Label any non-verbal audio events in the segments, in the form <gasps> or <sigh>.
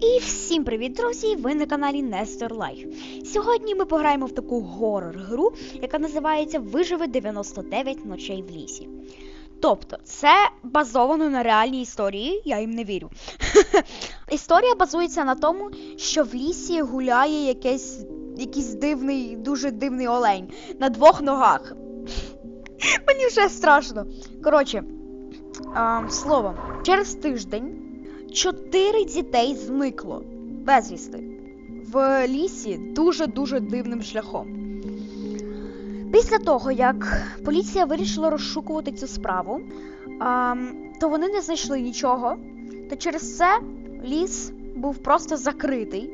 І всім привіт, друзі! Ви на каналі Нестор Лайф. Сьогодні ми пограємо в таку горор-гру, яка називається Виживе 99 ночей в лісі. Тобто, це базовано на реальній історії, я їм не вірю. <laughs> Історія базується на тому, що в лісі гуляє якийсь, якийсь дивний, дуже дивний олень на двох ногах. <laughs> Мені вже страшно. Коротше, а, словом, через тиждень чотири дітей зникло безвісти в лісі дуже-дуже дивним шляхом. Після того, як поліція вирішила розшукувати цю справу, то вони не знайшли нічого, та через це ліс був просто закритий.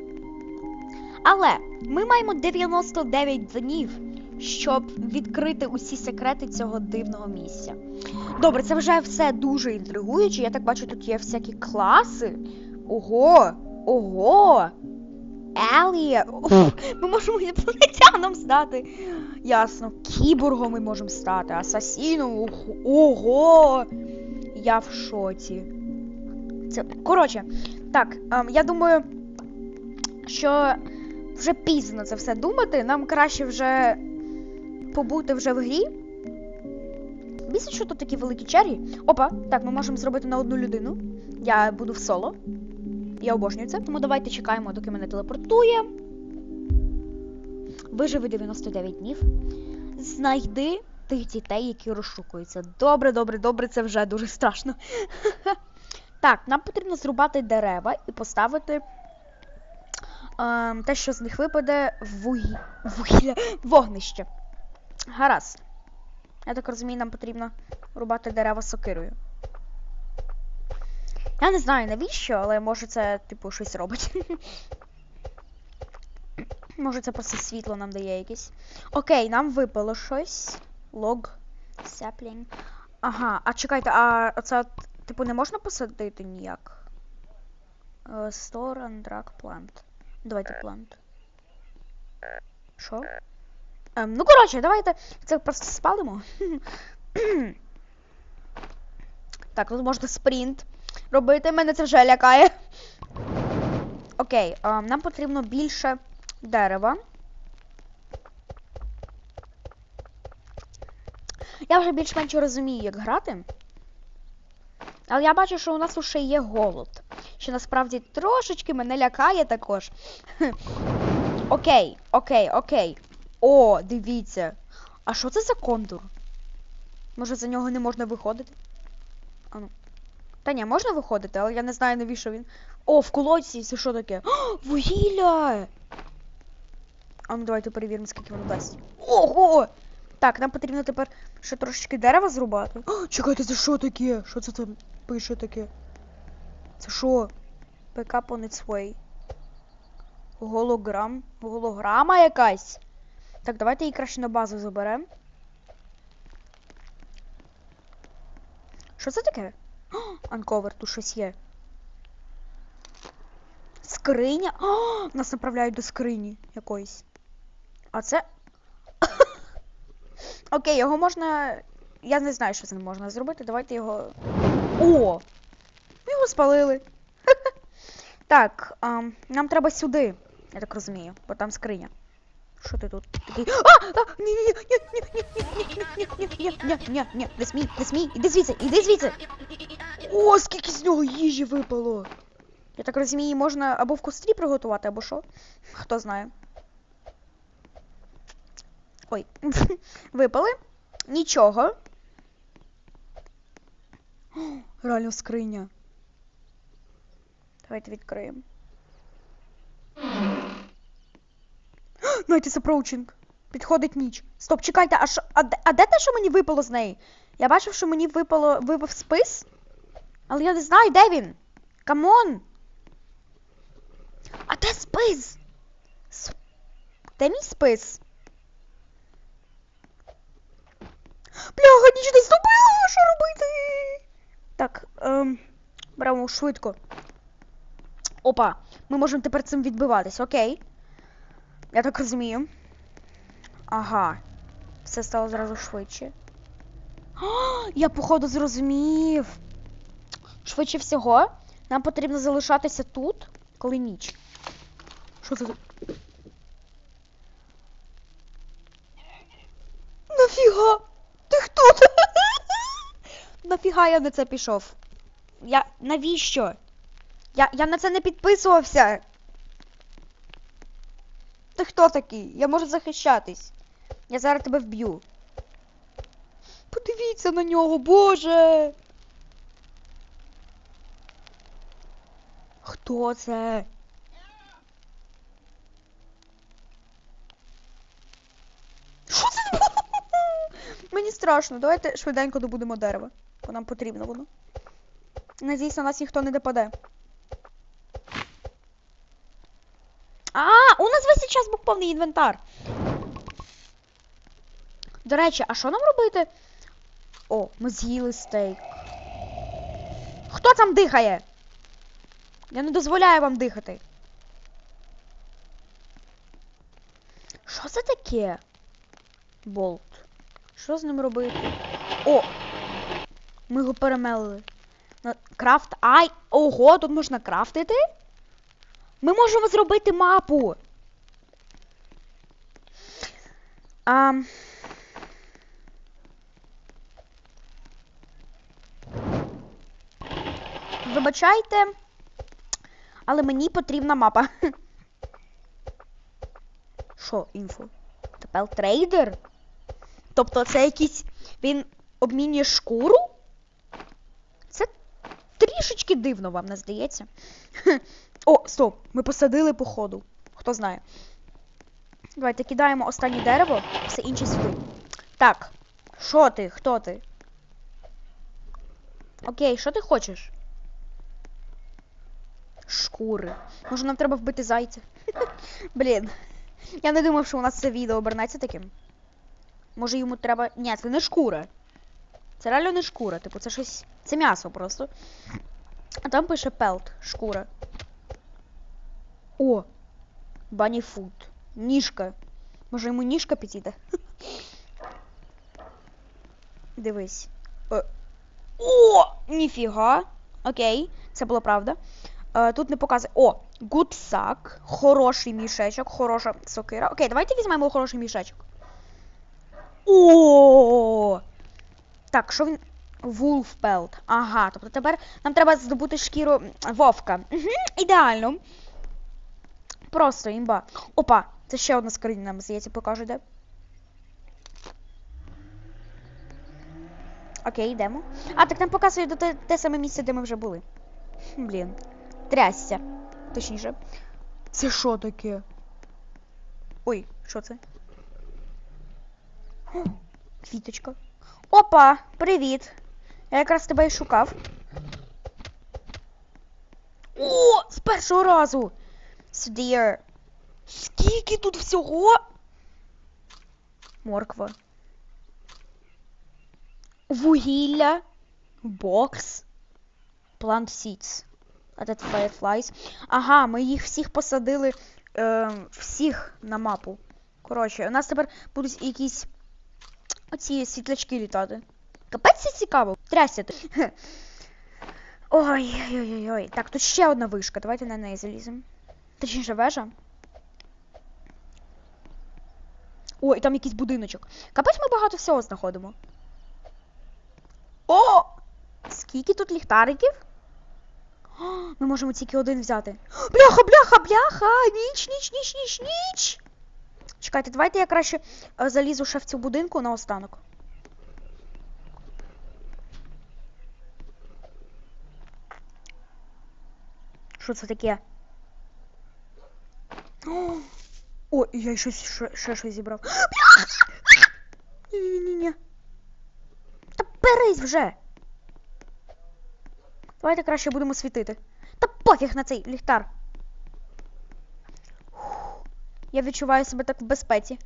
Але ми маємо 99 днів, щоб відкрити усі секрети цього дивного місця. Добре, це вже все дуже інтригуюче. Я так бачу, тут є всякі класи. Ого! Ого! Елія! Ми можемо інопланетянам стати. Ясно. Кіборгом ми можемо стати, асасіном. Ого! Я в шоці. Це. Коротше, так, ем, я думаю, що вже пізно це все думати. Нам краще вже побути вже в грі. Більше, що тут такі великі черги. Опа, так, ми можемо зробити на одну людину. Я буду в соло. Я обожнюю це. Тому давайте чекаємо, доки мене телепортує. Виживи 99 днів. Знайди тих дітей, які розшукуються. Добре, добре, добре, це вже дуже страшно. <laughs> Так, нам потрібно зрубати дерева і поставити ем, те, що з них випаде вугілля... вогнище. Гаразд. Я так розумію, нам потрібно рубати дерева сокирою. Я не знаю навіщо, але може це, типу, щось робить. <laughs> може це просто світло нам дає якесь. Окей, нам випало щось. Лог. Сяплінг. Ага, а чекайте, а оце, типу, не можна посадити ніяк? Е, and drag plant. Давайте plant. Що? Ем, ну, коротше, давайте це просто спалимо. <clears throat> так, тут можна спринт робити. Мене це вже лякає. Окей, ем, нам потрібно більше дерева. Я вже більш-менш розумію, як грати. Але я бачу, що у нас уже є голод. Що насправді трошечки мене лякає також. <laughs> Окей, окей, окей. О, дивіться. А що це за контур? Може за нього не можна виходити? А ну. Та ні, можна виходити, але я не знаю, навіщо він. О, в колодці, це що таке? О, вугілля! А ну давайте перевіримо, скільки воно дасть. Ого! Так, нам потрібно тепер ще трошечки дерева зрубати. О, чекайте, це що таке? Що це там пише таке? Це що? Up on its way. Голограм. Голограма якась. Так, давайте її краще на базу заберемо. Що це таке? Анковер, тут щось є. Скриня. О, нас направляють до скрині якоїсь. А це. <coughs> Окей, його можна. Я не знаю, що з ним можна зробити. Давайте його. О! Його спалили. <laughs> Так, ам, нам треба сюди, я так розумію, бо там скриня. Що ти тут такий? А! А! Ні, ні, ні, ні, ні, ні, ні, ні, ні, ні, ні, ні, не смій, не смій, іди звідси, іди звідси. О, скільки з нього їжі випало. Я так розумію, можна або в кострі приготувати, або що? Хто знає. Ой, випали. Нічого. Реально скриня. Давайте відкриємо. <gasps> Is approaching. Підходить ніч. Стоп, чекайте, а що. А, а де те, що мені випало з неї? Я бачив, що мені випало випав спис. Але я не знаю, де він. Камон. А де спис? С... Де мій спис? Бляха, ніч наступила, що робити? Так, ем, беремо швидко. Опа, ми можемо тепер цим відбиватись, окей. Я так розумію. Ага. Все стало зразу швидше. О, я походу зрозумів. Швидше всього, нам потрібно залишатися тут, коли ніч. Що це? Нафіга? Ти хто? <laughs> Нафіга я на це пішов? Я. Навіщо? Я, я на це не підписувався. Ти хто такий? Я можу захищатись. Я зараз тебе вб'ю. Подивіться на нього, боже. Хто це? Що це? <laughs> Мені страшно. Давайте швиденько добудемо дерево. Бо нам потрібно воно. Надіюсь, на нас ніхто не допаде. А, у нас весь цей час був повний інвентар. До речі, а що нам робити? О, ми з'їли стейк. Хто там дихає? Я не дозволяю вам дихати. Що це таке? Болт. Що з ним робити? О! Ми його перемелили. Крафт. Ай! Ого, тут можна крафтити? Ми можемо зробити мапу. А... Вибачайте, але мені потрібна мапа. <laughs> Що, інфо? Тепер трейдер? Тобто це якийсь. Він обмінює шкуру? Це трішечки дивно, вам не здається? <laughs> О, стоп! Ми посадили походу. Хто знає. Давайте кидаємо останнє дерево, все інше сюди. Так. Що ти? Хто ти? Окей, що ти хочеш? Шкури. Може нам треба вбити зайця? <laughs> Блін. Я не думав, що у нас це відео обернеться таким. Може йому треба. Ні, це не шкура. Це реально не шкура. Типу, це щось. Це м'ясо просто. А там пише пелт, шкура. О! Бані фуд. Ніжка. Може йому ніжка підійде? Дивись. Е. О! Ніфіга. Окей, це було правда. Е, тут не показує. О! Гудсак. Хороший мішечок, хороша сокира. Окей, давайте візьмемо хороший мішечок. О! Так, що він. Вулфпелт. Ага, тобто тепер нам треба здобути шкіру вовка. Угу, ідеально. Просто імба. Опа, це ще одна скриня нам, здається, покаже, де. Окей, йдемо. А, так нам показує те, те саме місце, де ми вже були. Блін. Трясся. Точніше. Це що таке? Ой, що це? Квіточка. Опа, привіт. Я якраз тебе і шукав. О, з першого разу. Сюди. Скільки тут всього? Морква. Вугілля. Бокс. Plant seeds. А це fireflies. Ага, ми їх всіх посадили. Е, всіх на мапу. Коротше, у нас тепер будуть якісь оці світлячки літати. Капець це цікаво. Трясся ти. Хе. Ой, ой, ой, ой. Так, тут ще одна вишка. Давайте на неї заліземо. Точніше, вежа. Ой, там якийсь будиночок. Капець ми багато всього знаходимо. О! Скільки тут ліхтариків? О, ми можемо тільки один взяти. Бляха, бляха, бляха! Ніч, ніч, ніч, ніч, ніч! Чекайте, давайте я краще е, залізу ще в цю будинку наостанок. Що це таке? О, О, я ще, ще щось зібрав. <gasps> Ні-ні-ні. Та берись вже. Давайте краще будемо світити. Та пофіг на цей ліхтар. Я відчуваю себе так в безпеці.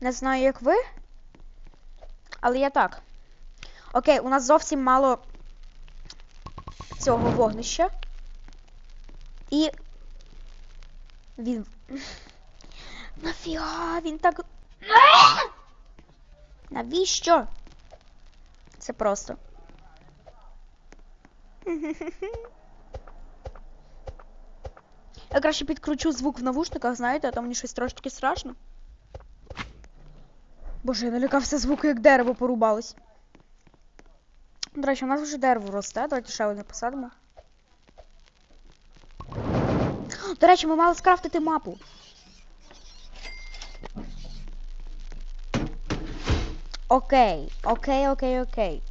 Не знаю, як ви. Але я так. Окей, у нас зовсім мало цього вогнища. І. Він. Нафіга, він так. Навіщо? Це просто. Я краще підкручу звук в навушниках, знаєте, а то мені щось трошки страшно. Боже, я налякався звуку, як дерево порубалось. До речі, у нас вже дерево росте, давайте ще одне посадимо. <gasps> До речі, ми мали скрафтити мапу. Окей, окей, окей, окей.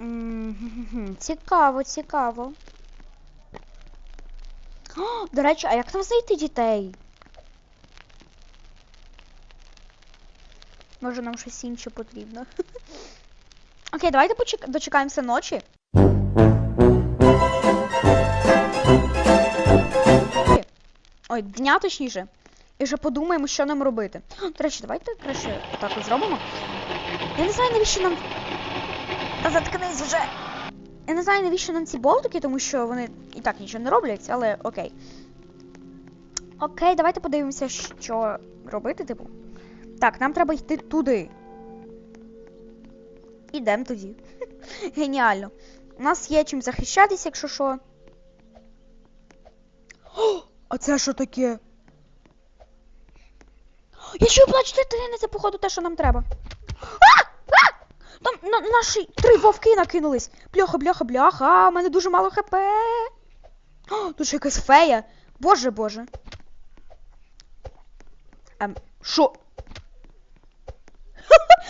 М, Цікаво, цікаво. О, <gasps> до речі, а як там знайти дітей? Може нам щось інше потрібно. <laughs> Окей, давайте дочекаємося ночі. Ой, дня точніше. І вже подумаємо, що нам робити. До речі, давайте краще так зробимо. Я не знаю, навіщо нам. Та заткнись вже. Я не знаю, навіщо нам ці болтики, тому що вони і так нічого не роблять, але окей. Окей, давайте подивимося, що робити, типу. Так, нам треба йти туди. Ідемо тоді. <laughs> Геніально. У нас є чим захищатись, якщо що. <gasps> О, а це що таке? Я чую плач дитини, це походу те, що нам треба. А! А! Там на, наші три вовки накинулись. Бляха, бляха, бляха, у мене дуже мало хп. О, тут ще якась фея. Боже, боже. Ем, що?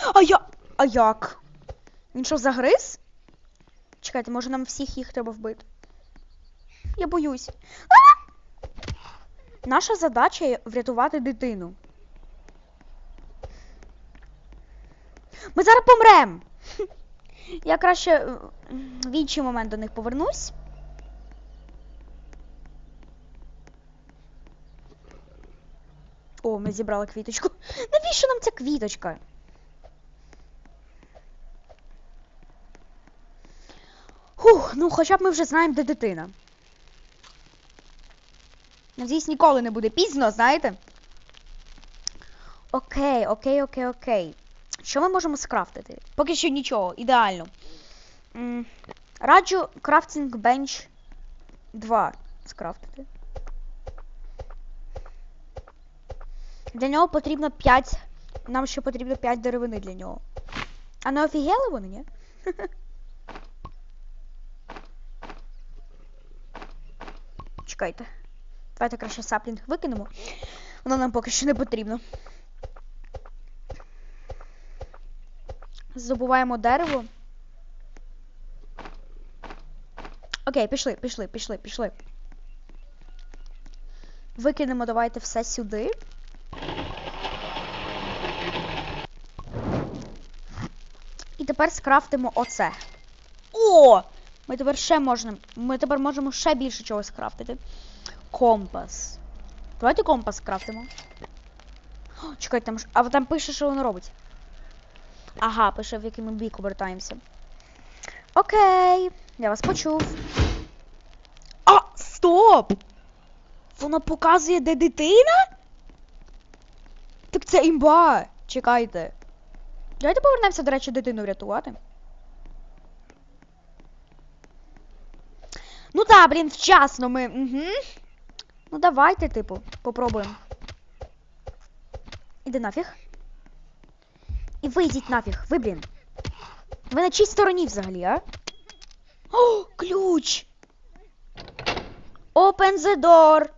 <laughs> А я. А як? Він що, загриз? Чекайте, може нам всіх їх треба вбити. Я боюсь. А! Наша задача врятувати дитину. Ми зараз помрем. <laughs> Я краще е, в інший момент до них повернусь. О, ми зібрали квіточку. <laughs> Навіщо нам ця квіточка? Фух, ну хоча б ми вже знаємо, де дитина. Надіюсь, ніколи не буде пізно, знаєте? Окей, окей, окей, окей. Що ми можемо скрафтити? Поки що нічого, ідеально. Раджу крафтинг бенч 2 скрафтити. Для нього потрібно 5. Нам ще потрібно 5 деревини для нього. А не офігели вони, ні? <laughs> Чекайте. Давайте краще саплінг викинемо. Воно нам поки що не потрібно. Забуваємо дерево. Окей, пішли, пішли, пішли, пішли. Викинемо давайте все сюди. І тепер скрафтимо оце. О! Ми тепер ще можемо. Ми тепер можемо ще більше чогось скрафтити. Компас. Давайте компас скрафтимо. О, чекайте, там ж. А там пише, що воно робить. Ага, пише, в який ми бік обертаємося. Окей, я вас почув. А, стоп! Воно показує, де дитина? Так це імба! Чекайте. Давайте повернемося, до речі, дитину врятувати. Ну так, блін, вчасно ми. Угу. Ну давайте, типу, попробуємо. Іди нафіг. І вийдіть нафіг, ви, блін. Ви на чій стороні взагалі, а? О, ключ! Open the door!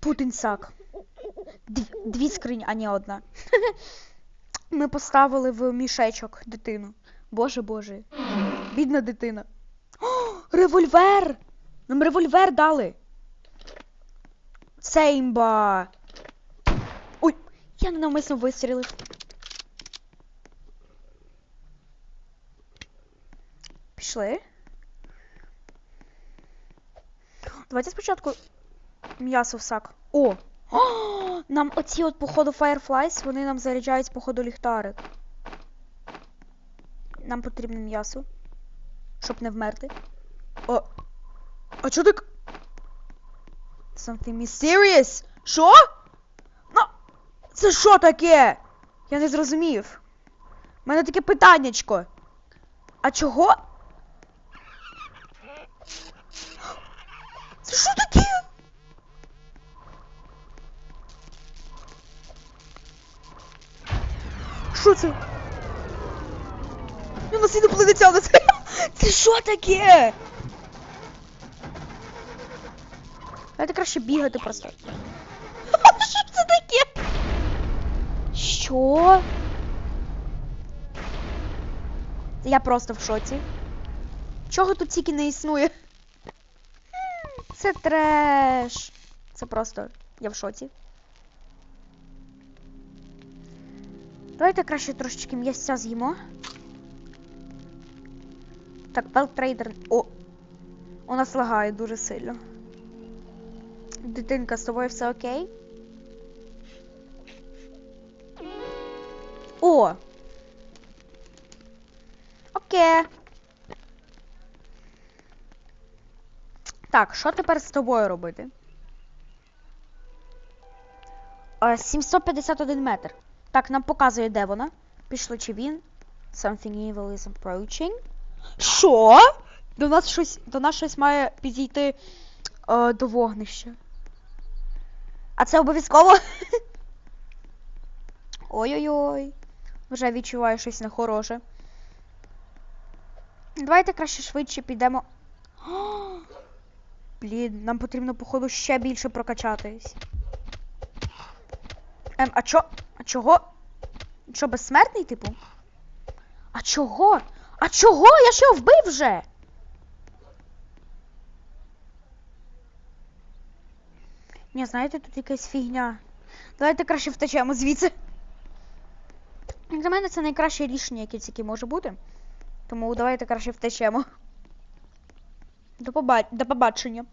Путинсак. Дві, дві скрині, а не одна. Ми поставили в мішечок дитину. Боже боже. Бідна дитина. Револьвер! Нам револьвер дали. Це імба. Ой, я ненавмисно вистрілив. Пішли. Давайте спочатку м'ясо в сак. О! О! Нам оці от, походу, Fireflies, вони нам заряджають, походу, ліхтарик. Нам потрібне м'ясо. Щоб не вмерти. А чо так? Something mysterious. Що? Ну, це що таке? Я не зрозумів. У мене таке питаннячко. А чого? Це що таке? Що це? У нас інопланетяни. Це, це що таке? Давайте краще бігати просто. <laughs> Що це таке? Що? Я просто в шоці. Чого тут тільки не існує? Це треш. Це просто. Я в шоці. Давайте краще трошечки м'ясця з'їмо. Так, Белтрейдер. О! У нас лагає дуже сильно. Дитинка, з тобою все окей? О! Окей. Так, що тепер з тобою робити? Е, 751 метр. Так, нам показує, де вона. Пішло чи він. Something evil is approaching. Що? До нас щось, до нас щось має підійти е, до вогнища. А це обов'язково? Ой-ой-ой. Вже відчуваю щось нехороше. Давайте краще швидше підемо. О, Блін, нам потрібно, походу, ще більше прокачатись. Ем, а чо? А чого? Що, безсмертний, типу? А чого? А чого? Я що вбив вже? Ні, знаєте, тут якась фігня. Давайте краще втечемо звідси. Як Для мене це найкраще рішення, яке тільки може бути. Тому давайте краще втечемо. До, поба... До побачення.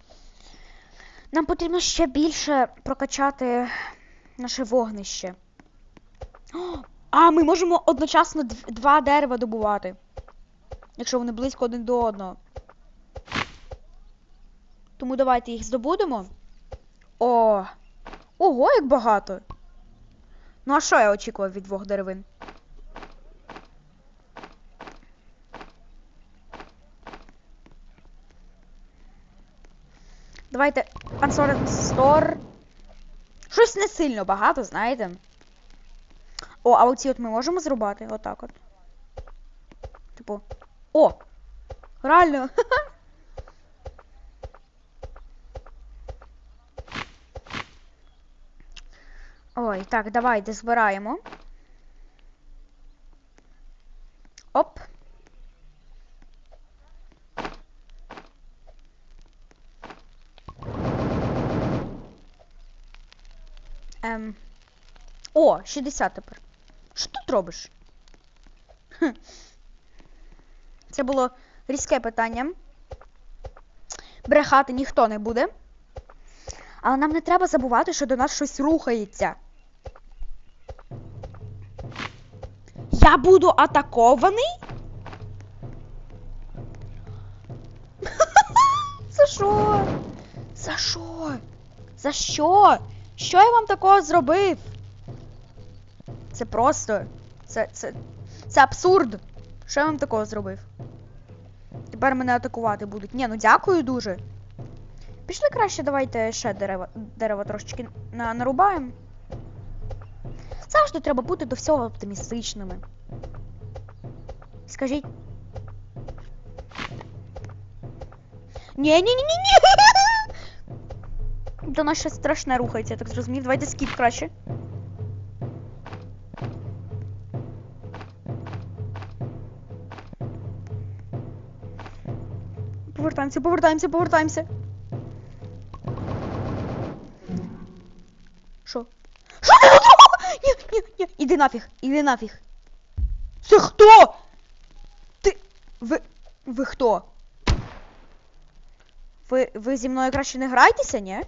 Нам потрібно ще більше прокачати наше вогнище. А, ми можемо одночасно два дерева добувати. Якщо вони близько один до одного. Тому давайте їх здобудемо. О! Ого, як багато! Ну а що я очікував від двох деревин? Давайте Unsorted Store. Щось не сильно багато, знаєте. О, а оці от ми можемо зрубати? Отак от. Типу. О! Реально! <laughs> Ой, так, давайте збираємо. Оп. Ем. О, 60 тепер. Що тут робиш? Це було різке питання. Брехати ніхто не буде. Але нам не треба забувати, що до нас щось рухається. Я буду атакований? <laughs> За що? За що? За що? Що я вам такого зробив? Це просто. Це. це. Це абсурд. Що я вам такого зробив? Тепер мене атакувати будуть. Ні, ну дякую дуже. Пішли краще, давайте ще дерева, дерева трошечки на, нарубаємо. Завжди треба бути до всього оптимістичними. Скажіть. ні ні ні ні ні <laughs> До нас щось страшне рухається, я так зрозумів. Давайте скіп краще. Повертаємося, повертаємося, повертаємося. Що ти тут робиш? Ні, ні, ні, іди нафіг, іди нафіг. Це хто? Ти. Ви. Ви хто? Ви. Ви зі мною краще не грайтеся, ні?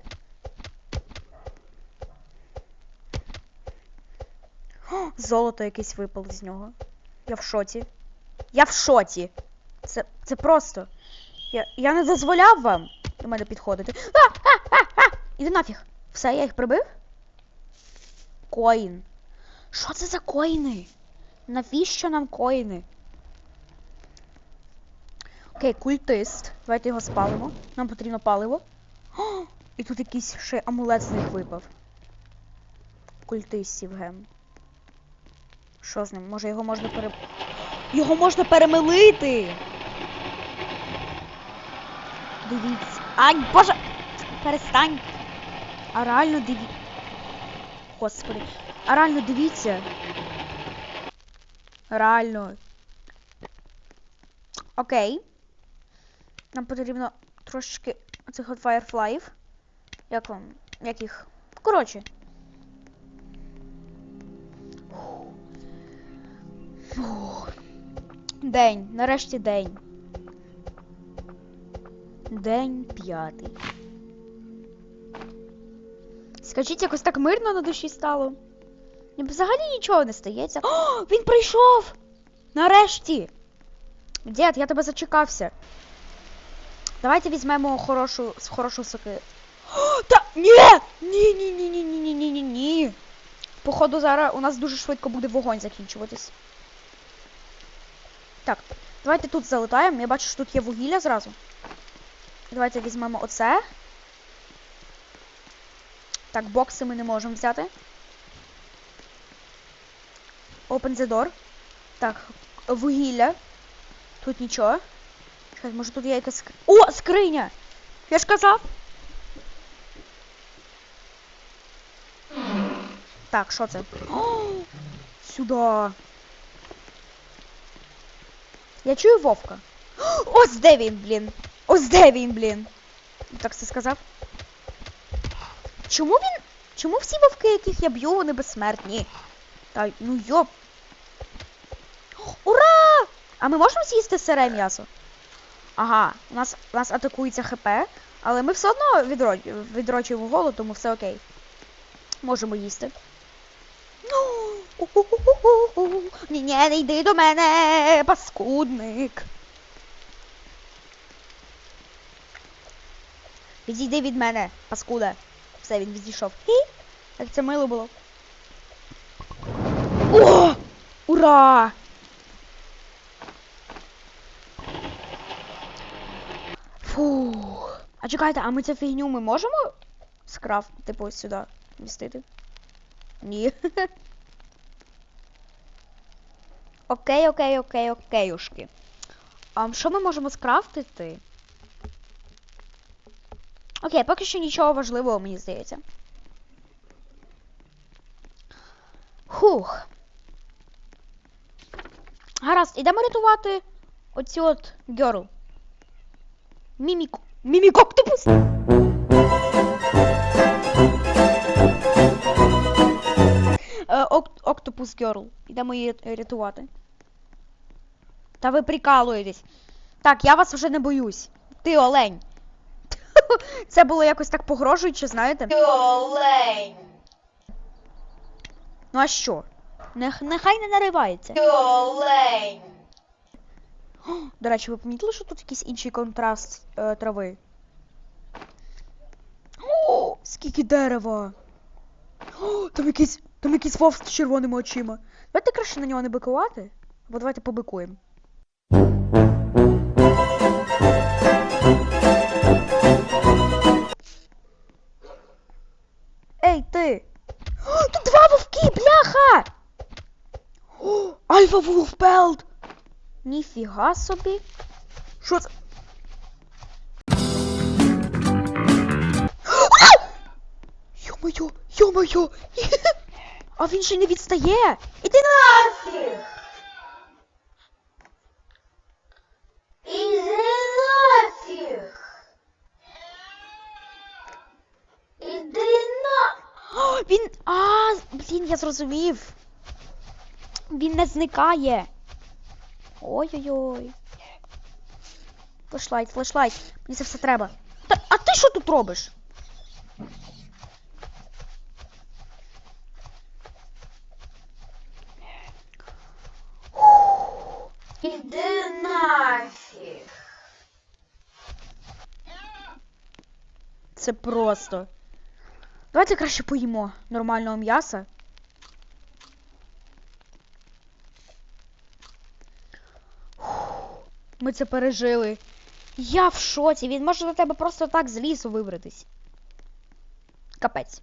Золото якесь випало з нього. Я в шоці. Я в шоці. Це. Це просто. Я, я не дозволяв вам до мене підходити. А, а, а, а! Іди нафіг. Все, я їх прибив? Коін. Що це за коїни? Навіщо нам коїни? Окей, культист. Давайте його спалимо. Нам потрібно паливо. О, і тут якийсь ще амулет з них випав. Культистів гем. Що з ним? Може його можна пере. Його можна перемилити! Дивіться. Ай, боже! Перестань! А реально диві... Господи. А реально дивіться. Реально. Окей. Нам потрібно трошечки цих от Fireflyів. Як вам? Як їх? Коротше. День. Нарешті день. День п'ятий. Скажіть, якось так мирно на душі стало. Взагалі нічого не стається. О, він прийшов! Нарешті! Дід, я тебе зачекався. Давайте візьмемо хорошу хорошу соки. О, та ні! Ні, ні, ні, ні, ні, ні, ні, ні. Походу, зараз у нас дуже швидко буде вогонь закінчуватись. Так, давайте тут залетаємо. Я бачу, що тут є вугілля зразу. Давайте візьмемо оце. Так, бокси ми не можемо взяти. Open the door. Так, вугілля. Тут нічого. Чекай, може тут є якась. ск- О, скриня! Я ж казав. Так, що це? О, сюди. Я чую вовка. Ось де він, блін. Ось де він, блін. Так це сказав. Чому він. Чому всі вовки, яких я б'ю, вони безсмертні? Та ну йоп. Ура! А ми можемо з'їсти сире м'ясо? Ага, у нас, у нас атакується ХП, але ми все одно відро... відрочуємо голод, тому все окей. Можемо їсти. Ну. Ні, ні, не йди до мене, паскудник. Відійди від мене, паскуда. Все, він відійшов. Як це мило було. О! Ура! Фух. А чекайте, а ми цю фігню ми можемо скраф, типу, сюди містити? Ні. <laughs> Окей, окей, окей, окейушки. А що ми можемо скрафтити? Окей, поки що нічого важливого, мені здається. Хух. Гаразд, ідемо рятувати оцю от герл. Міміку. Мімікоктопус! Е, ок- Октопус Герл. Ідемо її рятувати. Та ви прикалуєтесь. Так, я вас вже не боюсь. Ти олень. <laughs> Це було якось так погрожуюче, знаєте? Олень. Ну а що? Нех- нехай не наривається. Олень. <gasps> До речі, ви помітили, що тут якийсь інший контраст е, трави? О, <gasps> скільки дерева! О, <gasps> там якийсь, там якийсь вовк з червоними очима. Давайте краще на нього не бикувати, або давайте побикуємо. Ей, ти! О, тут два вовки, бляха! О, Альфа Вулфпелд! Ніфіга собі. Що це? Йо-моє, йо-моє! <laughs> А він ще не відстає! Іди на! Нафіг. Іди нафіг. Іди на... О, він. А, блін, я зрозумів. Він не зникає. Ой-ой-ой. Флешлайт, флешлайт. Мені це все треба. Та, а ти що тут робиш? Іди нафіг. Це просто. Давайте краще поїмо нормального м'яса. Ми це пережили. Я в шоці. Він може до тебе просто так з лісу вибратись. Капець.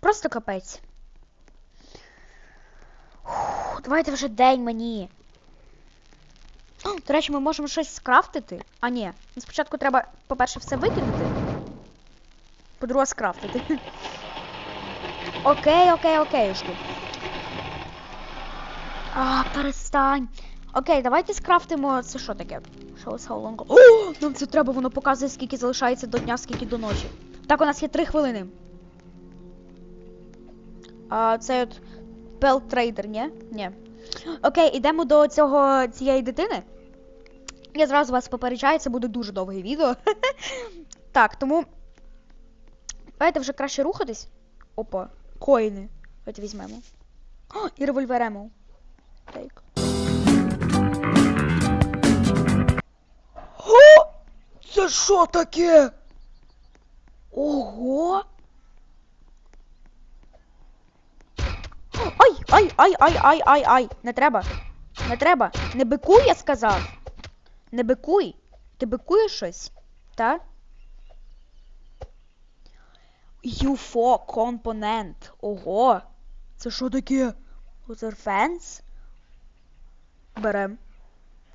Просто капець. Фух, давайте вже день мені. До речі, ми можемо щось скрафтити. А ні. Спочатку треба, по-перше, все викинути. По-друге, скрафтити. <laughs> Окей, окей, окей. А, перестань. Окей, давайте скрафтимо. Це що таке? Show how. О, нам це треба, воно показує, скільки залишається до дня, скільки до ночі. Так, у нас є три хвилини. А це от Pelt Trader, ні? Ні. Окей, ідемо до цього цієї дитини. Я зразу вас попереджаю, це буде дуже довге відео. <laughs> так, тому. Давайте вже краще рухатись. Опа, коїни. Давайте візьмемо. О, і револьверемо. Тейк. Це що таке? Ого! Ай, ай, ай, ай, ай, ай, ай. Не треба. Не треба. Не бикуй, я сказав. Не бикуй. Ти бикуєш щось? Та? UFO компонент. Ого. Це що таке? Fence? Берем.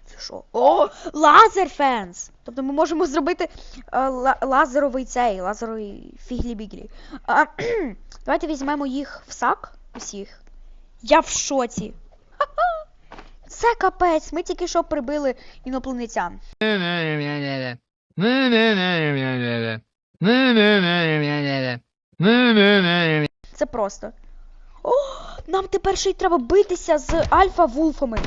Це що? О! Лазер фенс! Тобто ми можемо зробити е, лазеровий цей, лазеровий фіглі-біглі. А, давайте візьмемо їх в сак усіх. Я в шоці. Це капець, ми тільки що прибили інопланетян. Це просто. О, нам тепер ще й треба битися з альфа-вулфами.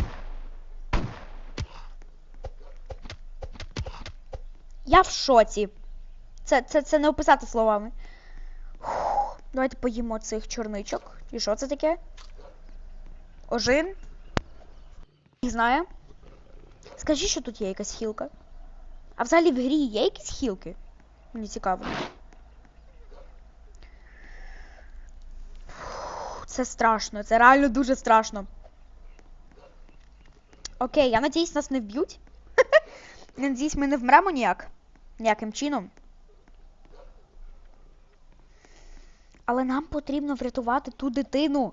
Я в шоці. Це, це, це не описати словами. Фух, давайте поїмо цих чорничок. І що це таке? Ожин? Не знаю. Скажи, що тут є якась хілка. А взагалі в грі є якісь хілки? Мені цікаво. Фух, Це страшно, це реально дуже страшно. Окей, я надіюсь, нас не вб'ють. <laughs> Надіюсь, ми не вмремо ніяк. Ніяким чином. Але нам потрібно врятувати ту дитину.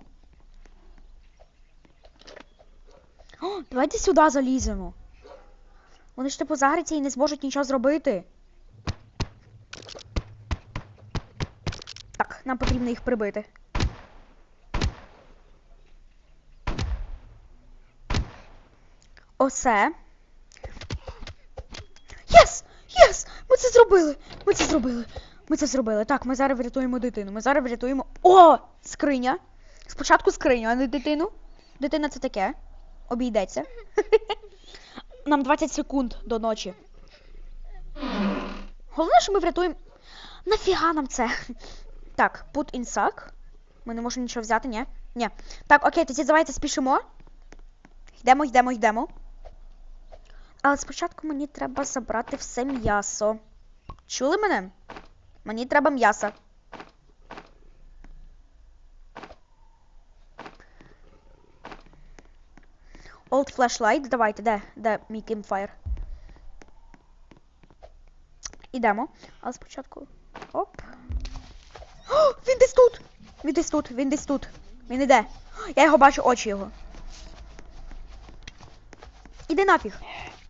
О, давайте сюди заліземо. Вони ж типу загряться і не зможуть нічого зробити. Так, нам потрібно їх прибити. Оце. Єс! Єс! Ми це зробили! Ми це зробили! Ми це зробили. Так, ми зараз врятуємо дитину. Ми зараз врятуємо. О! Скриня! Спочатку скриню, а не дитину. Дитина це таке. Обійдеться. <laughs> Нам 20 секунд до ночі. Головне, що ми врятуємо. Нафіга нам це? Так, put in sack. Ми не можемо нічого взяти, ні? Ні. Так, окей, тоді давайте спішимо. Йдемо, йдемо, йдемо. Але спочатку мені треба забрати все м'ясо. Чули мене? Мені треба м'ясо. Old flashlight, давайте, де? Де мій campfire? Ідемо. Але спочатку. Оп. О, він десь тут! Він десь тут, він десь тут. Він іде. Я його бачу, очі його. Іди нафіг.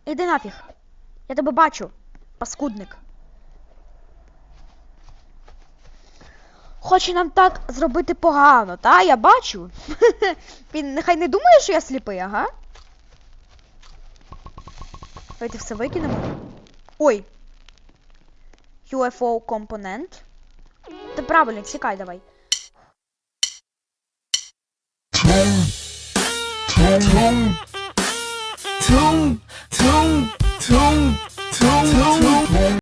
Іди нафіг. Я тебе бачу. Паскудник. хоче нам так зробити погано, та? Я бачу. <laughs> Він нехай не думає, що я сліпий, ага. Давайте все викинемо. Ой! UFO компонент. Ти правильно, чекай, давай.